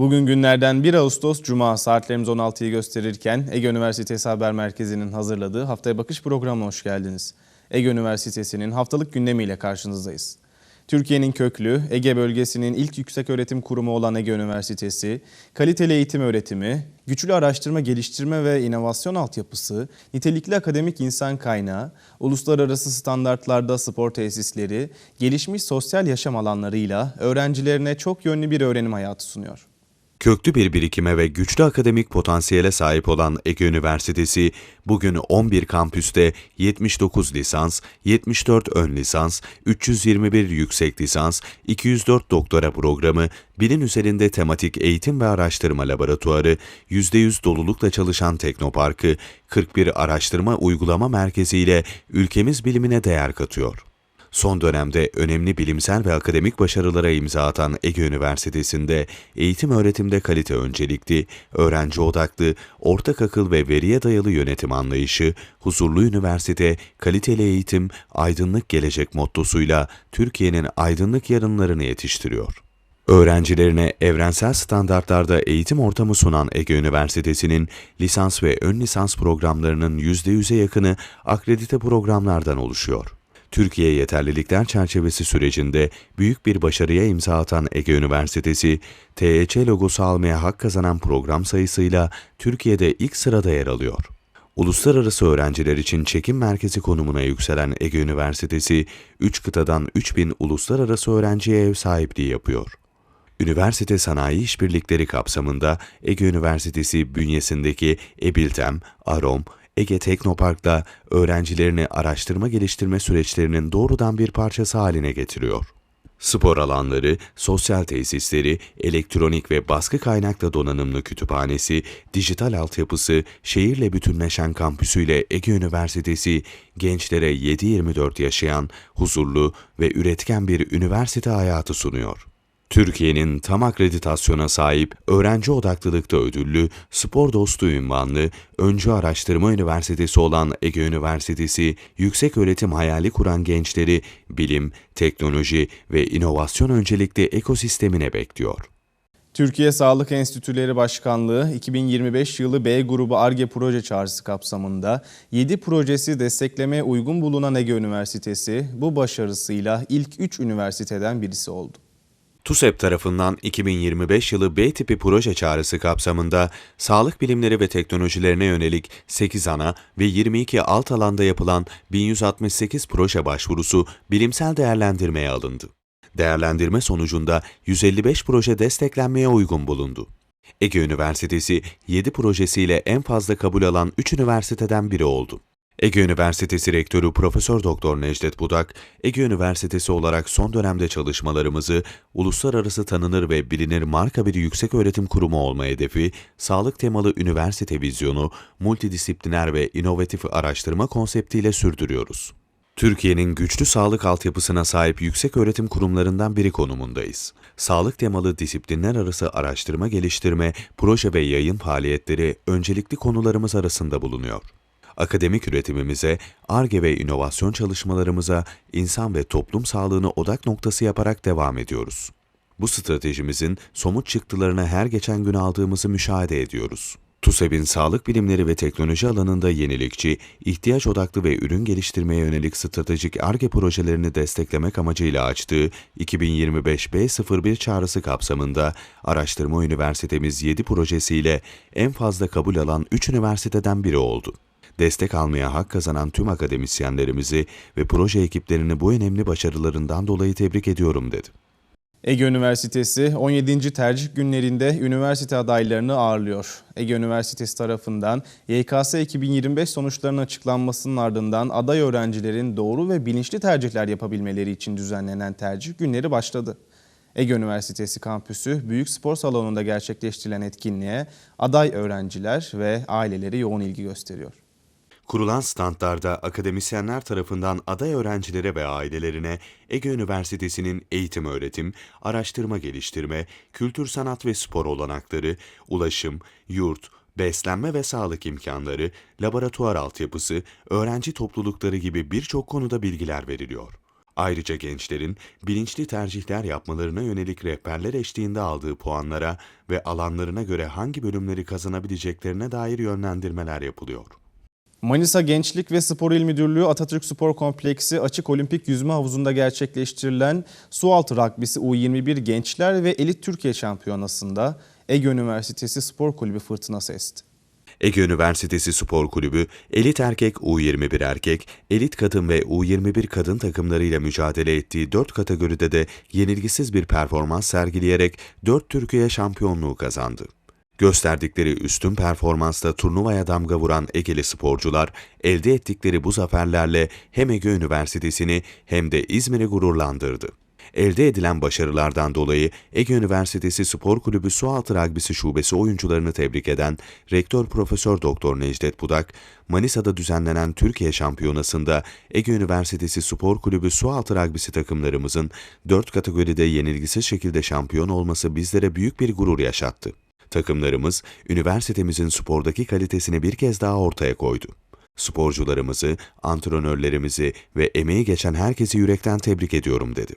Bugün günlerden 1 Ağustos Cuma saatlerimiz 16'yı gösterirken Ege Üniversitesi Haber Merkezi'nin hazırladığı Haftaya Bakış programına hoş geldiniz. Ege Üniversitesi'nin haftalık gündemiyle karşınızdayız. Türkiye'nin köklü, Ege bölgesinin ilk yüksek öğretim kurumu olan Ege Üniversitesi, kaliteli eğitim öğretimi, güçlü araştırma, geliştirme ve inovasyon altyapısı, nitelikli akademik insan kaynağı, uluslararası standartlarda spor tesisleri, gelişmiş sosyal yaşam alanlarıyla öğrencilerine çok yönlü bir öğrenim hayatı sunuyor. Köklü bir birikime ve güçlü akademik potansiyele sahip olan Ege Üniversitesi, bugün 11 kampüste 79 lisans, 74 ön lisans, 321 yüksek lisans, 204 doktora programı, binin üzerinde tematik eğitim ve araştırma laboratuvarı, %100 dolulukla çalışan teknoparkı, 41 araştırma uygulama merkezi ile ülkemiz bilimine değer katıyor. Son dönemde önemli bilimsel ve akademik başarılara imza atan Ege Üniversitesi'nde eğitim öğretimde kalite öncelikli, öğrenci odaklı, ortak akıl ve veriye dayalı yönetim anlayışı, huzurlu üniversite, kaliteli eğitim, aydınlık gelecek mottosuyla Türkiye'nin aydınlık yarınlarını yetiştiriyor. Öğrencilerine evrensel standartlarda eğitim ortamı sunan Ege Üniversitesi'nin lisans ve ön lisans programlarının %100'e yakını akredite programlardan oluşuyor. Türkiye Yeterlilikler Çerçevesi sürecinde büyük bir başarıya imza atan Ege Üniversitesi, TEÇ logosu almaya hak kazanan program sayısıyla Türkiye'de ilk sırada yer alıyor. Uluslararası öğrenciler için çekim merkezi konumuna yükselen Ege Üniversitesi, 3 kıtadan 3000 uluslararası öğrenciye ev sahipliği yapıyor. Üniversite sanayi işbirlikleri kapsamında Ege Üniversitesi bünyesindeki Ebiltem, Arom, Ege Teknopark'ta öğrencilerini araştırma geliştirme süreçlerinin doğrudan bir parçası haline getiriyor. Spor alanları, sosyal tesisleri, elektronik ve baskı kaynaklı donanımlı kütüphanesi, dijital altyapısı, şehirle bütünleşen kampüsüyle Ege Üniversitesi, gençlere 7-24 yaşayan, huzurlu ve üretken bir üniversite hayatı sunuyor. Türkiye'nin tam akreditasyona sahip, öğrenci odaklılıkta ödüllü, spor dostu ünvanlı, öncü araştırma üniversitesi olan Ege Üniversitesi, yüksek öğretim hayali kuran gençleri bilim, teknoloji ve inovasyon öncelikli ekosistemine bekliyor. Türkiye Sağlık Enstitüleri Başkanlığı 2025 yılı B grubu ARGE proje çağrısı kapsamında 7 projesi desteklemeye uygun bulunan Ege Üniversitesi bu başarısıyla ilk 3 üniversiteden birisi oldu. TUSEP tarafından 2025 yılı B tipi proje çağrısı kapsamında sağlık bilimleri ve teknolojilerine yönelik 8 ana ve 22 alt alanda yapılan 1168 proje başvurusu bilimsel değerlendirmeye alındı. Değerlendirme sonucunda 155 proje desteklenmeye uygun bulundu. Ege Üniversitesi 7 projesiyle en fazla kabul alan 3 üniversiteden biri oldu. Ege Üniversitesi Rektörü Profesör Doktor Necdet Budak, Ege Üniversitesi olarak son dönemde çalışmalarımızı uluslararası tanınır ve bilinir marka bir yüksek öğretim kurumu olma hedefi, sağlık temalı üniversite vizyonu, multidisipliner ve inovatif araştırma konseptiyle sürdürüyoruz. Türkiye'nin güçlü sağlık altyapısına sahip yüksek öğretim kurumlarından biri konumundayız. Sağlık temalı disiplinler arası araştırma geliştirme, proje ve yayın faaliyetleri öncelikli konularımız arasında bulunuyor akademik üretimimize, ARGE ve inovasyon çalışmalarımıza insan ve toplum sağlığını odak noktası yaparak devam ediyoruz. Bu stratejimizin somut çıktılarını her geçen gün aldığımızı müşahede ediyoruz. TUSEB'in sağlık bilimleri ve teknoloji alanında yenilikçi, ihtiyaç odaklı ve ürün geliştirmeye yönelik stratejik ARGE projelerini desteklemek amacıyla açtığı 2025 B01 çağrısı kapsamında araştırma üniversitemiz 7 projesiyle en fazla kabul alan 3 üniversiteden biri oldu destek almaya hak kazanan tüm akademisyenlerimizi ve proje ekiplerini bu önemli başarılarından dolayı tebrik ediyorum dedi. Ege Üniversitesi 17. tercih günlerinde üniversite adaylarını ağırlıyor. Ege Üniversitesi tarafından YKS 2025 sonuçlarının açıklanmasının ardından aday öğrencilerin doğru ve bilinçli tercihler yapabilmeleri için düzenlenen tercih günleri başladı. Ege Üniversitesi kampüsü Büyük Spor Salonu'nda gerçekleştirilen etkinliğe aday öğrenciler ve aileleri yoğun ilgi gösteriyor. Kurulan standlarda akademisyenler tarafından aday öğrencilere ve ailelerine Ege Üniversitesi'nin eğitim öğretim, araştırma geliştirme, kültür sanat ve spor olanakları, ulaşım, yurt, beslenme ve sağlık imkanları, laboratuvar altyapısı, öğrenci toplulukları gibi birçok konuda bilgiler veriliyor. Ayrıca gençlerin bilinçli tercihler yapmalarına yönelik rehberler eşliğinde aldığı puanlara ve alanlarına göre hangi bölümleri kazanabileceklerine dair yönlendirmeler yapılıyor. Manisa Gençlik ve Spor İl Müdürlüğü Atatürk Spor Kompleksi Açık Olimpik Yüzme Havuzu'nda gerçekleştirilen Sualtı Ragbisi U21 Gençler ve Elit Türkiye Şampiyonası'nda Ege Üniversitesi Spor Kulübü fırtınası esti. Ege Üniversitesi Spor Kulübü, elit erkek U21 erkek, elit kadın ve U21 kadın takımlarıyla mücadele ettiği 4 kategoride de yenilgisiz bir performans sergileyerek 4 Türkiye şampiyonluğu kazandı. Gösterdikleri üstün performansla turnuvaya damga vuran Egeli sporcular, elde ettikleri bu zaferlerle hem Ege Üniversitesi'ni hem de İzmir'i gururlandırdı. Elde edilen başarılardan dolayı Ege Üniversitesi Spor Kulübü Sualtı Ragbisi Şubesi oyuncularını tebrik eden Rektör Profesör Doktor Necdet Budak, Manisa'da düzenlenen Türkiye Şampiyonası'nda Ege Üniversitesi Spor Kulübü Sualtı Ragbisi takımlarımızın 4 kategoride yenilgisiz şekilde şampiyon olması bizlere büyük bir gurur yaşattı. Takımlarımız, üniversitemizin spordaki kalitesini bir kez daha ortaya koydu. Sporcularımızı, antrenörlerimizi ve emeği geçen herkesi yürekten tebrik ediyorum dedi.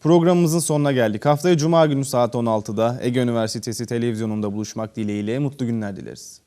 Programımızın sonuna geldik. Haftaya Cuma günü saat 16'da Ege Üniversitesi televizyonunda buluşmak dileğiyle mutlu günler dileriz.